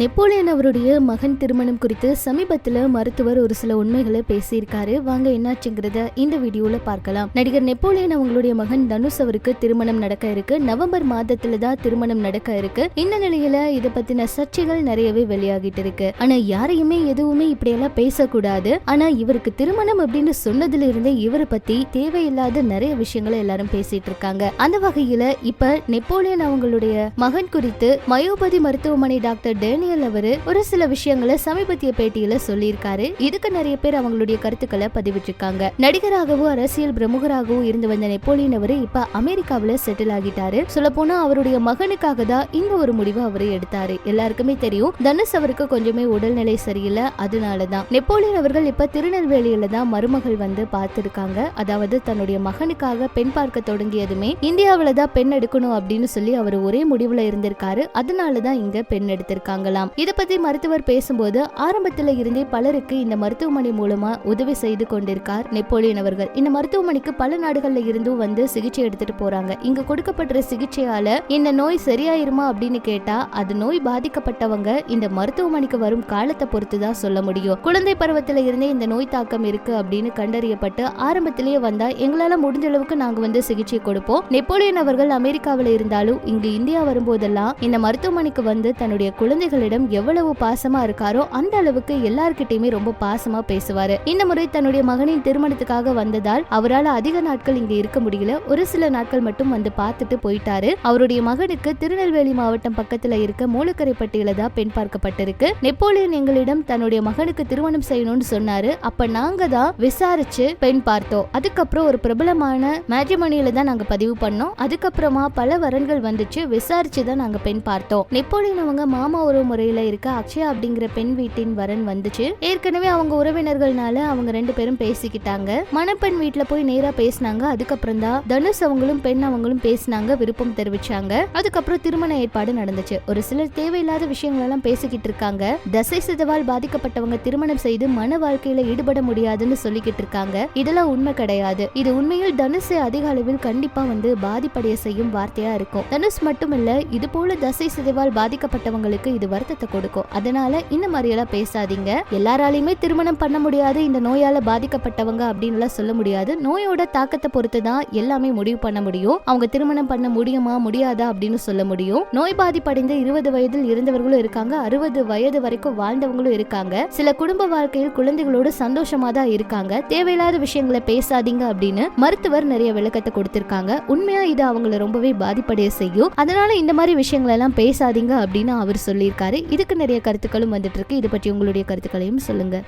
Napoleon அவருடைய மகன் திருமணம் குறித்து சமீபத்தில் மருத்துவர் ஒரு சில உண்மைகளை பேசியிருக்காரு. வாங்க என்னாச்சுங்கிறத இந்த வீடியோல பார்க்கலாம். நடிகர் நெப்போலியன் அவங்களுடைய மகன் தனுஷ் அவருக்கு திருமணம் நடக்க இருக்கு. நவம்பர் மாதத்துல தான் திருமணம் நடக்க இருக்கு. இந்த நிலையில இதை பத்தின சர்ச்சைகள் நிறையவே வெளியாகிட்டு இருக்கு. ஆனா யாரையுமே எதுவுமே இப்படியெல்லாம் பேசக்கூடாது. ஆனா இவருக்கு திருமணம் அப்படின்னு சொன்னதுல இருந்தே இவரை பத்தி தேவையில்லாத நிறைய விஷயங்களை எல்லாரும் பேசிட்டு இருக்காங்க. அந்த வகையில இப்ப நெப்போலியன் அவங்களுடைய மகன் குறித்து மயோபதி மருத்துவமனை டாக்டர் டேனியல் அவரு ஒரு சில விஷயங்களை சமீபத்திய பேட்டியில சொல்லியிருக்காரு. இதுக்கு நிறைய பேர் அவங்களுடைய கருத்துக்களை பதிவிட்டிருக்காங்க. நடிகராகவும் அரசியல் பிரமுகராகவும் இருந்து வந்த நெப்போலியன் அவரு இப்ப அமெரிக்காவில செட்டில் ஆகிட்டாரு. சொல்ல போனா அவருடைய மகனுக்காக தான் இந்த ஒரு முடிவை அவர் எடுத்தாரு. எல்லாருக்குமே தெரியும் தனுஷ் அவருக்கு கொஞ்சமே உடல்நிலை சரியில்லை அதனாலதான் நெப்போலியன் அவர்கள் இப்ப திருநெல்வேலியில தான் மருமகள் வந்து பார்த்திருக்காங்க. அதாவது தன்னுடைய மகனுக்காக பெண் பார்க்க தொடங்கியதுமே இந்தியாவில தான் பெண் எடுக்கணும் அப்படின்னு சொல்லி அவர் ஒரே முடிவுல இருந்திருக்காரு. அதனாலதான் இங்க பெண் எடுத்திருக்காங்களாம் இத பத்தி மருத்துவர் பேசும்போது ஆரம்பத்துல இருந்தே பலருக்கு இந்த மருத்துவமனை மூலமா உதவி செய்து கொண்டிருக்கார் நெப்போலியன் அவர்கள். இந்த மருத்துவமனைக்கு பல நாடுகள்ல இருந்தும் வந்து சிகிச்சை எடுத்துட்டு போறாங்க. இங்க கொடுக்கப்படுற சிகிச்சையால இந்த நோய் சரியாயிருமா அப்படின்னு கேட்டா அது நோய் பாதிக்கப்பட்டவங்க இந்த மருத்துவமனைக்கு வரும் காலத்தை பொறுத்து தான் சொல்ல முடியும். குழந்தை பருவத்துல இருந்தே இந்த நோய் தாக்கம் இருக்கு அப்படின்னு கண்டறியப்பட்டு ஆரம்பத்திலேயே வந்தா எங்களால முடிஞ்ச அளவுக்கு நாங்க வந்து சிகிச்சை கொடுப்போம். நெப்போலியன் அவர்கள் அமெரிக்காவில் இருந்தாலும் இங்கு இந்தியா வரும்போதெல்லாம் இந்த மருத்துவமனைக்கு வந்து தன்னுடைய குழந்தைகள் மக்களிடம் எவ்வளவு பாசமா இருக்காரோ அந்த அளவுக்கு எல்லார்கிட்டயுமே ரொம்ப பாசமா பேசுவாரு. இந்த முறை தன்னுடைய மகனின் திருமணத்துக்காக வந்ததால் அவரால் அதிக நாட்கள் இங்க இருக்க முடியல. ஒரு சில நாட்கள் மட்டும் வந்து பார்த்துட்டு போயிட்டாரு. அவருடைய மகனுக்கு திருநெல்வேலி மாவட்டம் பக்கத்துல இருக்க மூலக்கரைப்பட்டியில தான் பெண் பார்க்கப்பட்டிருக்கு. நெப்போலியன் எங்களிடம் தன்னுடைய மகனுக்கு திருமணம் செய்யணும்னு சொன்னாரு. அப்ப நாங்க தான் விசாரிச்சு பெண் பார்த்தோம். அதுக்கப்புறம் ஒரு பிரபலமான மேட்ரிமோனியில தான் நாங்க பதிவு பண்ணோம். அதுக்கப்புறமா பல வரன்கள் வந்துச்சு. விசாரிச்சு தான் நாங்க பெண் பார்த்தோம். நெப்போலியன் அவங்க மாமா ஒரு முறையில இருக்க அக்ஷயா அப்படிங்கிற பெண் வீட்டின் வரன் வந்துச்சு. ஏற்கனவே அவங்க உறவினர்கள்னால அவங்க ரெண்டு பேரும் பேசிக்கிட்டாங்க. மணப்பெண் வீட்டுல போய் நேரா பேசினாங்க. அதுக்கப்புறம் தான் தனுஷ் அவங்களும் பெண் அவங்களும் பேசினாங்க விருப்பம் தெரிவிச்சாங்க. அதுக்கப்புறம் திருமண ஏற்பாடு நடந்துச்சு. ஒரு சிலர் தேவையில்லாத விஷயங்கள் எல்லாம் பேசிக்கிட்டு இருக்காங்க. தசை சிதவால் பாதிக்கப்பட்டவங்க திருமணம் செய்து மன வாழ்க்கையில ஈடுபட முடியாதுன்னு சொல்லிக்கிட்டு இருக்காங்க. இதெல்லாம் உண்மை கிடையாது. இது உண்மையில் தனுஷை அதிக அளவில் கண்டிப்பா வந்து பாதிப்படைய செய்யும் வார்த்தையா இருக்கும். தனுஷ் மட்டும் இல்ல இது போல தசை சிதைவால் பாதிக்கப்பட்டவங்களுக்கு இது வருத்தத்தை கொடுக்கும். அதனால இந்த மாதிரி எல்லாம் பேசாதீங்க. எல்லாராலையுமே திருமணம் பண்ண முடியாது. இந்த நோயால பாதிக்கப்பட்டவங்க அப்படின்னு எல்லாம் சொல்ல முடியாது. நோயோட தாக்கத்தை பொறுத்து தான் எல்லாமே முடிவு பண்ண முடியும். அவங்க திருமணம் பண்ண முடியுமா முடியாதா அப்படின்னு சொல்ல முடியும். நோய் பாதிப்படைந்த இருபது வயதில் இருந்தவர்களும் இருக்காங்க. அறுபது வயது வரைக்கும் வாழ்ந்தவங்களும் இருக்காங்க. சில குடும்ப வாழ்க்கையில் குழந்தைகளோடு சந்தோஷமா தான் இருக்காங்க. தேவையில்லாத விஷயங்களை பேசாதீங்க அப்படின்னு மருத்துவர் நிறைய விளக்கத்தை கொடுத்திருக்காங்க. உண்மையா இது அவங்கள ரொம்பவே பாதிப்படைய செய்யும். அதனால இந்த மாதிரி விஷயங்கள் எல்லாம் பேசாதீங்க அப்படின்னு அவர் சொல்லியிருக்காரு. இதுக்கு நிறைய கருத்துக்களும் வந்துட்டு இருக்கு. இது பற்றி உங்களுடைய கருத்துக்களையும் சொல்லுங்க.